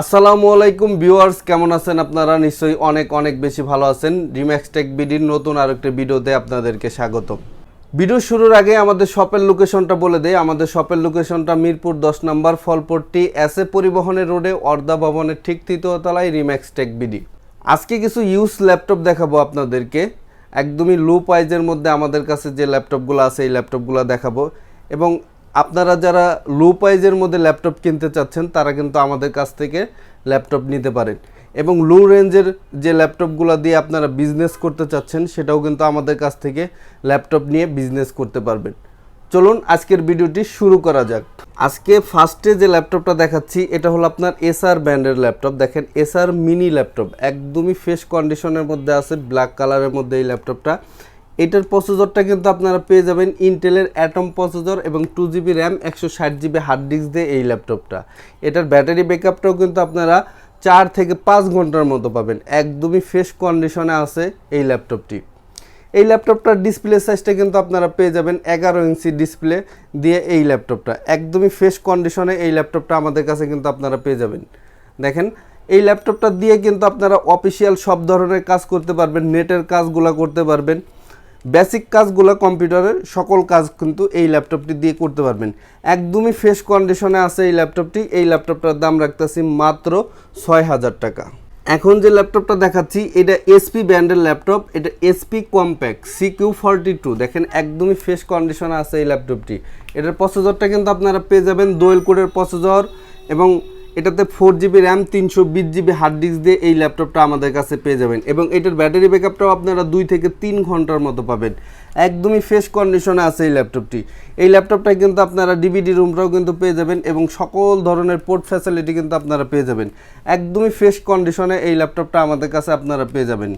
আসসালামু আলাইকুম ভিউয়ার্স, কেমন আছেন আপনারা? নিশ্চয়ই অনেক অনেক বেশি ভালো আছেন। রিম্যাক্স টেক বিডির নতুন আরেকটি ভিডিওতে আপনাদেরকে স্বাগতম। ভিডিও শুরুর আগে আমাদের শপের লোকেশনটা বলে দেই। আমাদের শপের লোকেশনটা মিরপুর দশ নম্বর ফলপট্টি এস এ পরিবহনের রোডে, অর্ধা ভবনের ঠিক তৃতীয় তলায় রিম্যাক্স টেক বিডি আজকে কিছু ইউজ ল্যাপটপ দেখাবো আপনাদেরকে। একদমই লো প্রাইজের মধ্যে আমাদের কাছে যে ল্যাপটপগুলো আছে, এই ল্যাপটপগুলো দেখাবো। এবং আপনারা যারা লো প্রাইজের মধ্যে ল্যাপটপ কিনতে চাচ্ছেন, তারা কিন্তু আমাদের কাছ থেকে ল্যাপটপ নিতে পারেন। এবং লো রেঞ্জের যে ল্যাপটপগুলো দিয়ে আপনারা বিজনেস করতে চাচ্ছেন, সেটাও কিন্তু আমাদের কাছ থেকে ল্যাপটপ নিয়ে বিজনেস করতে পারবেন। চলুন আজকের ভিডিওটি শুরু করা যাক। আজকে ফার্স্টে যে ল্যাপটপটা দেখাচ্ছি, এটা হলো আপনার এসআর ব্র্যান্ডের ল্যাপটপ দেখেন এসআর মিনি ল্যাপটপ একদমই ফ্রেশ কন্ডিশনের মধ্যে আছে ব্ল্যাক কালারের মধ্যে এই ল্যাপটপটা এটার প্রসেসরটা কিন্তু আপনারা পেয়ে যাবেন ইন্টেলের অ্যাটম প্রসেসর এবং টু জিবি র্যাম একশো ষাট জিবি হার্ড ডিস্ক দিয়ে এই ল্যাপটপটা এটার ব্যাটারি ব্যাকআপটাও কিন্তু আপনারা চার থেকে পাঁচ ঘণ্টার মতো পাবেন। একদমই ফ্রেশ কন্ডিশনে আছে এই ল্যাপটপটি এই ল্যাপটপটার ডিসপ্লে সাইজটা কিন্তু আপনারা পেয়ে যাবেন এগারো ইঞ্চি ডিসপ্লে দিয়ে এই ল্যাপটপটা একদমই ফ্রেশ কন্ডিশনে এই ল্যাপটপটা আমাদের কাছে কিন্তু আপনারা পেয়ে যাবেন। দেখেন, এই ল্যাপটপটা দিয়ে কিন্তু আপনারা অফিসিয়াল সব ধরনের কাজ করতে পারবেন নেটের কাজগুলো করতে পারবেন। বেসিক কাজগুলো কম্পিউটারের সকল কাজ কিন্তু এই ল্যাপটপটি দিয়ে করতে পারবেন। একদমই ফ্রেশ কন্ডিশনে আছে এই ল্যাপটপটি। এই ল্যাপটপটার দাম রাখতেছি মাত্র ছয় হাজার টাকা। এখন যে ল্যাপটপটা দেখাচ্ছি, এটা এসপি ব্র্যান্ডের ল্যাপটপ। এটা SP Compaq CQ forty two. দেখেন একদমই ফ্রেশ কন্ডিশনে আছে এই ল্যাপটপটি। এটার প্রসেসরটা কিন্তু আপনারা পেয়ে যাবেন দোয়েল কোডের প্রসেসর এবং এটাতে ফোর জিবি র্যাম তিনশো বিশ জিবি হার্ড ডিস্ক দিয়ে এই ল্যাপটপটা আমাদের কাছে পেয়ে যাবেন। এবং এটার ব্যাটারি ব্যাকআপটাও আপনারা দুই থেকে তিন ঘণ্টার মতো পাবেন। একদমই ফ্রেশ কন্ডিশনে আছে এই ল্যাপটপটি এই ল্যাপটপটা কিন্তু আপনারা ডিভিডি রুমটাও কিন্তু পেয়ে যাবেন এবং সকল ধরনের পোর্ট ফ্যাসিলিটি কিন্তু আপনারা পেয়ে যাবেন। একদমই ফ্রেশ কন্ডিশনে এই ল্যাপটপটা আমাদের কাছে আপনারা পেয়ে যাবেন।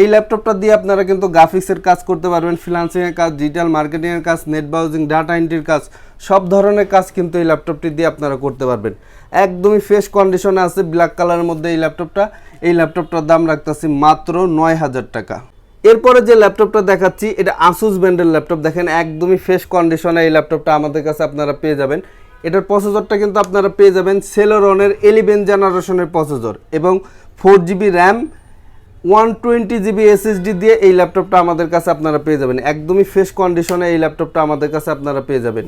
এই ল্যাপটপটা দিয়ে আপনারা কিন্তু গ্রাফিক্সের কাজ করতে পারবেন ফ্রিলান্সিংয়ের কাজ ডিজিটাল মার্কেটিংয়ের কাজ নেট ব্রাউজিং ডাটা এন্ট্রির কাজ, সব ধরনের কাজ কিন্তু এই ল্যাপটপটি দিয়ে আপনারা করতে পারবেন। একদমই ফ্রেশ কন্ডিশনে আছে ব্ল্যাক কালারের মধ্যে এই ল্যাপটপটা এই ল্যাপটপটার দাম রাখতেছি মাত্র নয় হাজার টাকা। এরপরে যে ল্যাপটপটা দেখাচ্ছি, এটা আসুস ব্র্যান্ডের ল্যাপটপ দেখেন, একদমই ফ্রেশ কন্ডিশনে এই ল্যাপটপটা আমাদের কাছে আপনারা পেয়ে যাবেন। এটার প্রসেসরটা কিন্তু আপনারা পেয়ে যাবেন সেলোরনের এলিভেন জেনারেশনের প্রসেসর এবং four GB RAM one twenty GB SSD দিয়ে এই ল্যাপটপটা আমাদের কাছে আপনারা পেয়ে যাবেন। একদমই ফ্রেশ কন্ডিশনে এই ল্যাপটপটা আমাদের কাছে আপনারা পেয়ে যাবেন।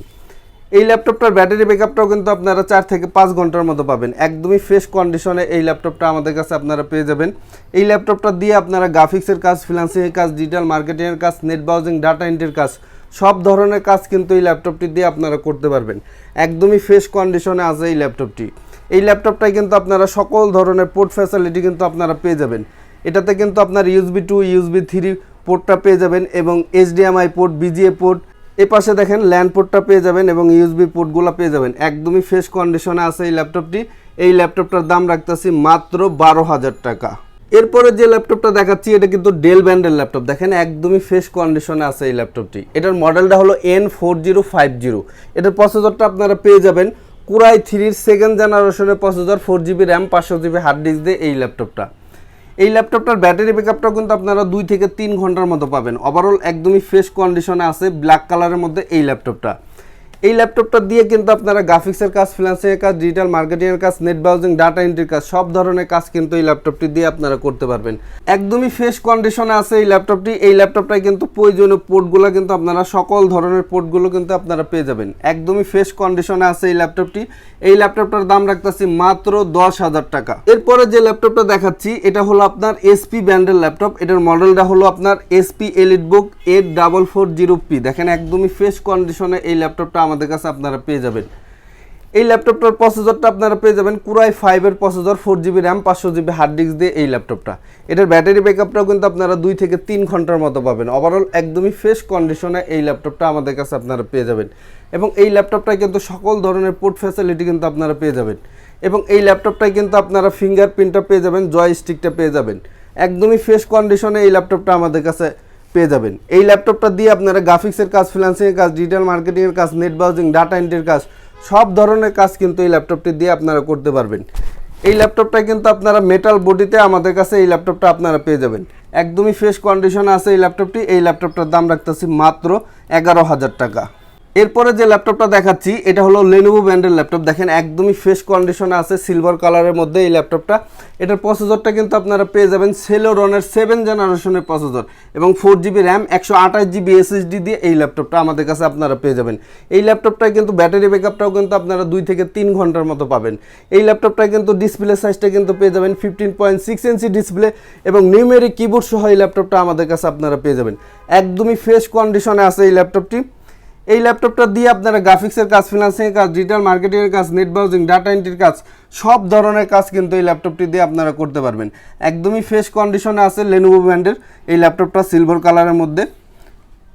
এই ল্যাপটপটার ব্যাটারি ব্যাকআপটাও কিন্তু আপনারা চার থেকে পাঁচ ঘণ্টার মতো পাবেন। একদমই ফ্রেশ কন্ডিশনে এই ল্যাপটপটা আমাদের কাছে আপনারা পেয়ে যাবেন। এই ল্যাপটপটা দিয়ে আপনারা গ্রাফিক্সের কাজ ফিনান্সিংয়ের কাজ ডিজিটাল মার্কেটিংয়ের কাজ নেট ব্রাউজিং ডাটা এন্ট্রির কাজ, সব ধরনের কাজ কিন্তু এই ল্যাপটপটি দিয়ে আপনারা করতে পারবেন। একদমই ফ্রেশ কন্ডিশনে আছে এই ল্যাপটপটি এই ল্যাপটপটায় কিন্তু আপনারা সকল ধরনের পোর্ট ফ্যাসিলিটি কিন্তু আপনারা পেয়ে যাবেন। এটাতে কিন্তু আপনার ইউএসবি টু ইউএসবি থ্রি পোর্টটা পেয়ে যাবেন এবং এইচডিএমআই পোর্ট বিজিএ পোর্ট এ পাশে দেখেন ল্যান্ড পোর্টটা পেয়ে যাবেন এবং ইউএসবি পোর্টগুলো পেয়ে যাবেন। একদমই ফ্রেশ কন্ডিশনে আছে এই ল্যাপটপটি। এই ল্যাপটপটার দাম রাখতেছি মাত্র বারো হাজার টাকা। এরপরে যে ল্যাপটপটা দেখাচ্ছি, এটা কিন্তু ডেল ব্র্যান্ডের ল্যাপটপ। দেখেন একদমই ফ্রেশ কন্ডিশনে আছে এই ল্যাপটপটি। এটার মডেলটা হলো N four zero five zero এটার প্রসেসরটা আপনারা পেয়ে যাবেন কুরাই থ্রির সেকেন্ড জেনারেশনের প্রসেসর ফোর জিবি র্যাম পাঁচশো জিবি হার্ড ডিস্ক দিয়ে এই ল্যাপটপটা। এই ল্যাপটপটার ব্যাটারি ব্যাকআপটাও কিন্তু আপনারা দুই থেকে তিন ঘণ্টার মতো পাবেন। ওভারঅল একদমই ফ্রেশ কন্ডিশনে আছে ব্ল্যাক কালারের মধ্যে এই ল্যাপটপটা এই ল্যাপটপটা দিয়ে কিন্তু আপনারা গ্রাফিক্সের কাজ ফিনান্সিংয়ের কাজ ডিজিটাল মার্কেটিংয়ের কাজ নেট ব্রাউজিং ডাটা এন্ট্রির কাজ, সব ধরনের কাজ কিন্তু এই ল্যাপটপটি দিয়ে আপনারা করতে পারবেন। একদমই ফ্রেশ কন্ডিশনে আছে এই ল্যাপটপটি এই ল্যাপটপটায় কিন্তু প্রয়োজনীয় পোর্টগুলো কিন্তু আপনারা, সকল ধরনের পোর্টগুলো কিন্তু আপনারা পেয়ে যাবেন। একদমই ফ্রেশ কন্ডিশনে আছে এই ল্যাপটপটি এই ল্যাপটপটার দাম রাখতেছি মাত্র দশ হাজার টাকা। এরপরে যে ল্যাপটপটা দেখাচ্ছি, এটা হলো আপনার এসপি ব্র্যান্ডের ল্যাপটপ এটার মডেলটা হলো আপনার SP EliteBook double four zero P দেখেন, একদমই ফ্রেশ কন্ডিশনে এই ল্যাপটপটা আমাদের কাছে আপনারা পেয়ে যাবেন। এই ল্যাপটপটার প্রসেসরটা আপনারা পেয়ে যাবেন কুরাই ফাইভের প্রসেসর ফোর জিবি র্যাম পাঁচশো জিবি হার্ড ডিস্ক দিয়ে এই ল্যাপটপটা। এটার ব্যাটারি ব্যাকআপটাও কিন্তু আপনারা দুই থেকে তিন ঘণ্টার মতো পাবেন। ওভারঅল একদমই ফ্রেশ কন্ডিশনে এই ল্যাপটপটা আমাদের কাছে আপনারা পেয়ে যাবেন। এবং এই ল্যাপটপটায় কিন্তু সকল ধরনের পোর্ট ফ্যাসিলিটি কিন্তু আপনারা পেয়ে যাবেন। এবং এই ল্যাপটপটায় কিন্তু আপনারা ফিঙ্গার ফিঙ্গারপ্রিন্টটা পেয়ে যাবেন জয় স্টিকটা পেয়ে যাবেন। একদমই ফ্রেশ কন্ডিশনে এই ল্যাপটপটা আমাদের কাছে পেয়ে যাবেন। এই ল্যাপটপটা দিয়ে আপনারা গ্রাফিক্সের কাজ ফ্রিলান্সিংয়ের কাজ, ডিজিটাল মার্কেটিংয়ের কাজ, নেট ব্রাউজিং, ডাটা এন্ট্রির কাজ, সব ধরনের কাজ কিন্তু এই ল্যাপটপটি দিয়ে আপনারা করতে পারবেন। এই ল্যাপটপটা কিন্তু আপনারা মেটাল বডিতে আমাদের কাছে এই ল্যাপটপটা আপনারা পেয়ে যাবেন। একদমই ফ্রেশ কন্ডিশনে আছে এই ল্যাপটপটি। এই ল্যাপটপটার দাম রাখতেছি মাত্র এগারো হাজার টাকা। এরপরে যে ল্যাপটপটা দেখাচ্ছি, এটা হলো লেনোভো ব্র্যান্ডের ল্যাপটপ। দেখেন, একদমই ফ্রেশ কন্ডিশনে আছে সিলভার কালারের মধ্যে এই ল্যাপটপটা। এটার প্রসেসরটা কিন্তু আপনারা পেয়ে যাবেন সেলোরনের সেভেন জেনারেশনের প্রসেসর এবং ফোর জিবি র্যাম একশো আঠাশ জিবি এসএসডি দিয়ে এই ল্যাপটপটা আমাদের কাছে আপনারা পেয়ে যাবেন। এই ল্যাপটপটায় কিন্তু ব্যাটারি ব্যাকআপটাও কিন্তু আপনারা দুই থেকে তিন ঘণ্টার মতো পাবেন। এই ল্যাপটপটায় কিন্তু ডিসপ্লে সাইজটা কিন্তু পেয়ে যাবেন fifteen point six inch display এবং নিউমেরিক কিবোর্ড সহ এই ল্যাপটপটা আমাদের কাছে আপনারা পেয়ে যাবেন। একদমই ফ্রেশ কন্ডিশনে আছে এই ল্যাপটপটি। এই ল্যাপটপটা দিয়ে আপনারা গ্রাফিক্সের কাজ ফিনান্সিংয়ের কাজ ডিজিটাল মার্কেটিংয়ের কাজ নেট ব্রাউজিং ডাটা এন্ট্রির কাজ, সব ধরনের কাজ কিন্তু এই ল্যাপটপটি দিয়ে আপনারা করতে পারবেন। একদমই ফ্রেশ কন্ডিশনে আছে লেনোভো ব্র্যান্ডের এই ল্যাপটপটা সিলভার কালারের মধ্যে।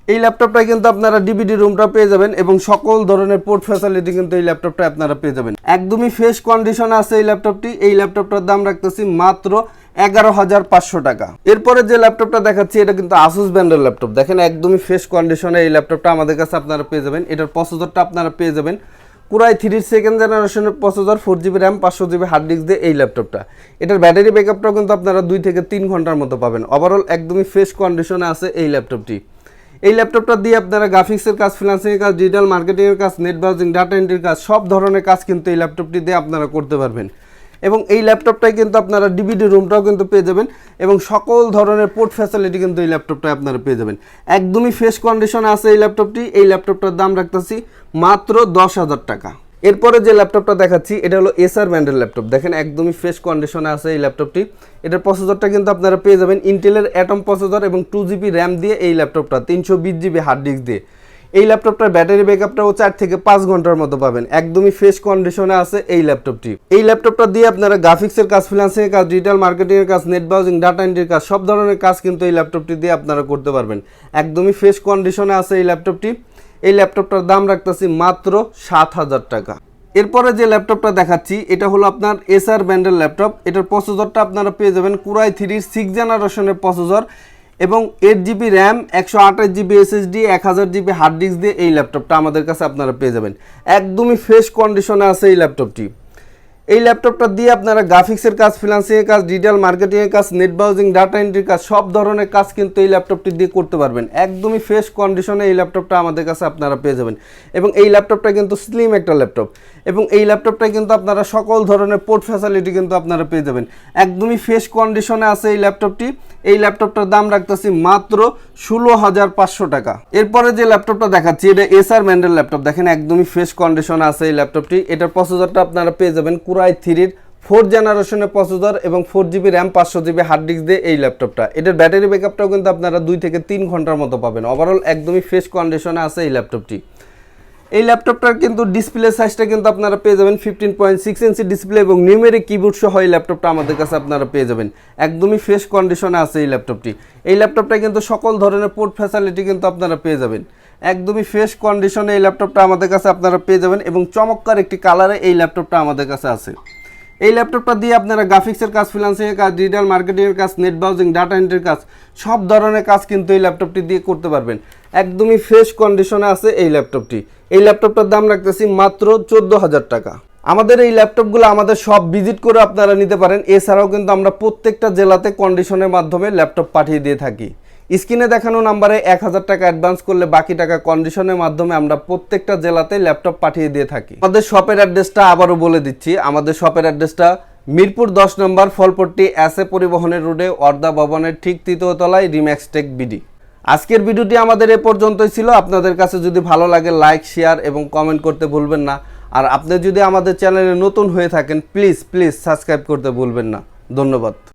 এই ল্যাপটপটায় কিন্তু আপনারা ডিভিডি রুমটা পেয়ে যাবেন এবং সকল ধরনের পোর্ট ফ্যাসিলিটি কিন্তু এই ল্যাপটপটা আপনারা পেয়ে যাবেন। একদমই ফ্রেশ কন্ডিশনে আছে এই ল্যাপটপটি। এই ল্যাপটপটার দাম রাখতেছি মাত্র এগারো হাজার পাঁচশো টাকা। এরপরে যে ল্যাপটপটা দেখাচ্ছি, এটা কিন্তু আসুস ব্র্যান্ডের ল্যাপটপ। দেখেন একদমই ফ্রেশ কন্ডিশনে এই ল্যাপটপটা আমাদের কাছে আপনারা পেয়ে যাবেন। এটার প্রসেসরটা আপনারা পেয়ে যাবেন কুরাই থ্রির সেকেন্ড জেনারেশনের প্রসেসর ফোর জিবি র্যাম পাঁচশো জিবি হার্ড ডিস্ক দিয়ে এই ল্যাপটপটা। এটার ব্যাটারি ব্যাকআপটাও কিন্তু আপনারা দুই থেকে তিন ঘণ্টার মতো পাবেন। ওভারঅল একদমই ফ্রেশ কন্ডিশনে আছে এই ল্যাপটপটি। এই ল্যাপটপটা দিয়ে আপনারা গ্রাফিক্সের কাজ ফ্রিলান্সিংয়ের কাজ ডিজিটাল মার্কেটিংয়ের কাজ নেট ব্রাউজিং ডাটা এন্ট্রির কাজ, সব ধরনের কাজ কিন্তু এই ল্যাপটপটি দিয়ে আপনারা করতে পারবেন। এবং এই ল্যাপটপটাই কিন্তু আপনারা ডিভিডি রুমটাও কিন্তু পেয়ে যাবেন এবং সকল ধরনের পোর্ট ফ্যাসিলিটি কিন্তু এই ল্যাপটপটায় আপনারা পেয়ে যাবেন। একদমই ফ্রেশ কন্ডিশনে আছে এই ল্যাপটপটি এই ল্যাপটপটার দাম রাখতেছি মাত্র দশ হাজার টাকা। এরপরে যে ল্যাপটপটা দেখাচ্ছি, এটা হলো এসআর ব্র্যান্ডের ল্যাপটপ। দেখেন একদমই ফ্রেশ কন্ডিশনে আছে এই ল্যাপটপটি। এটার প্রসেসরটা কিন্তু আপনারা পেয়ে যাবেন ইন্টেলের অ্যাটম প্রসেসর এবং টু জিবি র্যাম দিয়ে এই ল্যাপটপটা, তিনশো বিশ জিবি হার্ড ডিস্ক দিয়ে। এই ল্যাপটপটার ব্যাটারি ব্যাকআপটাও চার থেকে পাঁচ ঘণ্টার মতো পাবেন। একদমই ফ্রেশ কন্ডিশনে আছে এই ল্যাপটপটি। এই ল্যাপটপটা দিয়ে আপনারা গ্রাফিক্সের কাজ ফ্রিল্যান্সিংয়ের কাজ ডিজিটাল মার্কেটিংয়ের কাজ নেট ব্রাউজিং ডাটা এন্ট্রির কাজ, সব ধরনের কাজ কিন্তু এই ল্যাপটপটি দিয়ে আপনারা করতে পারবেন। একদমই ফ্রেশ কন্ডিশনে আছে এই ল্যাপটপটি। এই ল্যাপটপটার দাম রাখতেছি মাত্র সাত হাজার টাকা। এরপরে যে ল্যাপটপটা দেখাচ্ছি, এটা হলো আপনার এসআর ব্র্যান্ডের ল্যাপটপ। এটার প্রসেসরটা আপনারা পেয়ে যাবেন কুরাই থ্রির সিক্স জেনারেশনের প্রসেসর এবং এইট জিবি র্যাম একশো আঠাশ জিবি এসএসডি এক হাজার জিবি হার্ড ডিস্ক দিয়ে এই ল্যাপটপটা আমাদের কাছে আপনারা পেয়ে যাবেন। একদমই ফ্রেশ কন্ডিশনে আছে এই ল্যাপটপটি। এই ল্যাপটপটা দিয়ে আপনারা গ্রাফিক্সের কাজ ফিনান্সিংয়ের কাজ ডিজিটাল মার্কেটিংয়ের কাজ নেট ব্রাউজিং ডাটা এন্ট্রির কাজ, সব ধরনের কাজ কিন্তু এই ল্যাপটপটি দিয়ে করতে পারবেন। একদমই ফ্রেশ কন্ডিশনে এই ল্যাপটপটা আমাদের কাছে আপনারা পেয়ে যাবেন। এবং এই ল্যাপটপটা কিন্তু স্লিম একটা ল্যাপটপ এবং এই ল্যাপটপটা কিন্তু আপনারা সকল ধরনের পোর্ট ফ্যাসিলিটি কিন্তু আপনারা পেয়ে যাবেন। একদমই ফ্রেশ কন্ডিশনে আছে এই ল্যাপটপটি এই ল্যাপটপটার দাম রাখতেছি মাত্র ষোলো হাজার পাঁচশো টাকা। এরপরে যে ল্যাপটপটা দেখাচ্ছি, এটা এস আর ম্যান্ডেল ল্যাপটপ দেখেন একদমই ফ্রেশ কন্ডিশনে আছে এই ল্যাপটপটি এটার প্রসেসরটা আপনারা পেয়ে যাবেন কুরাই থ্রির ফোর জেনারেশনের প্রসেসর এবং ফোর জিবি র্যাম পাঁচশো জিবি হার্ড ডিস্ক দিয়ে এই ল্যাপটপটা এটার ব্যাটারি ব্যাকআপটাও কিন্তু আপনারা দুই থেকে তিন ঘণ্টার মতো পাবেন। ওভারঅল একদমই ফ্রেশ কন্ডিশনে আছে এই ল্যাপটপটি এই ল্যাপটপটার কিন্তু ডিসপ্লে সাইজটা কিন্তু আপনারা পেয়ে যাবেন fifteen point six inch display এবং নিউমেরিক কিবোর্ড সহ এই ল্যাপটপটা আমাদের কাছে আপনারা পেয়ে যাবেন। একদমই ফ্রেশ কন্ডিশনে আছে এই ল্যাপটপটি এই ল্যাপটপটা কিন্তু সকল ধরনের পোর্ট ফ্যাসিলিটি কিন্তু আপনারা পেয়ে যাবেন। একদমই ফ্রেশ কন্ডিশনে এই ল্যাপটপটা আমাদের কাছে আপনারা পেয়ে যাবেন এবং চমৎকার একটি কালারে এই ল্যাপটপটা আমাদের কাছে আছে। এই ল্যাপটপটা দিয়ে আপনারা গ্রাফিক্সের কাজ ফিনান্সিংয়ের কাজ ডিজিটাল মার্কেটিংয়ের কাজ নেট ব্রাউজিং ডাটা এন্ট্রির কাজ, সব ধরনের কাজ কিন্তু এই ল্যাপটপটি দিয়ে করতে পারবেন। একদমই ফ্রেশ কন্ডিশনে আছে এই ল্যাপটপটি এই ল্যাপটপটার দাম রাখতেছি মাত্র চোদ্দ হাজার টাকা। আমাদের এই ল্যাপটপগুলো আমাদের সব ভিজিট করে আপনারা নিতে পারেন। এছাড়াও কিন্তু আমরা প্রত্যেকটা জেলাতে কন্ডিশনের মাধ্যমে ল্যাপটপ পাঠিয়ে দিয়ে থাকি। স্ক্রিনে দেখানো নাম্বারে এক হাজার টাকা অ্যাডভান্স করলে বাকি টাকা কন্ডিশনের মাধ্যমে আমরা প্রত্যেকটা জেলাতে ল্যাপটপ পাঠিয়ে দিয়ে থাকি। আমাদের শপের অ্যাড্রেসটা আবারও বলে দিচ্ছি। আমাদের শপের অ্যাড্রেসটা মিরপুর দশ নম্বর, ফলপট্টি এসএ পরিবহনের রোডে অর্ধা ভবনের ঠিক তৃতীয় তলায় রিম্যাক্স টেক বিডি আজকের ভিডিওটি আমাদের এ পর্যন্তই ছিল। আপনাদের কাছে যদি ভালো লাগে, লাইক, শেয়ার এবং কমেন্ট করতে ভুলবেন না। আর আপনি যদি আমাদের চ্যানেলে নতুন হয়ে থাকেন, প্লিজ প্লিজ সাবস্ক্রাইব করতে ভুলবেন না। ধন্যবাদ।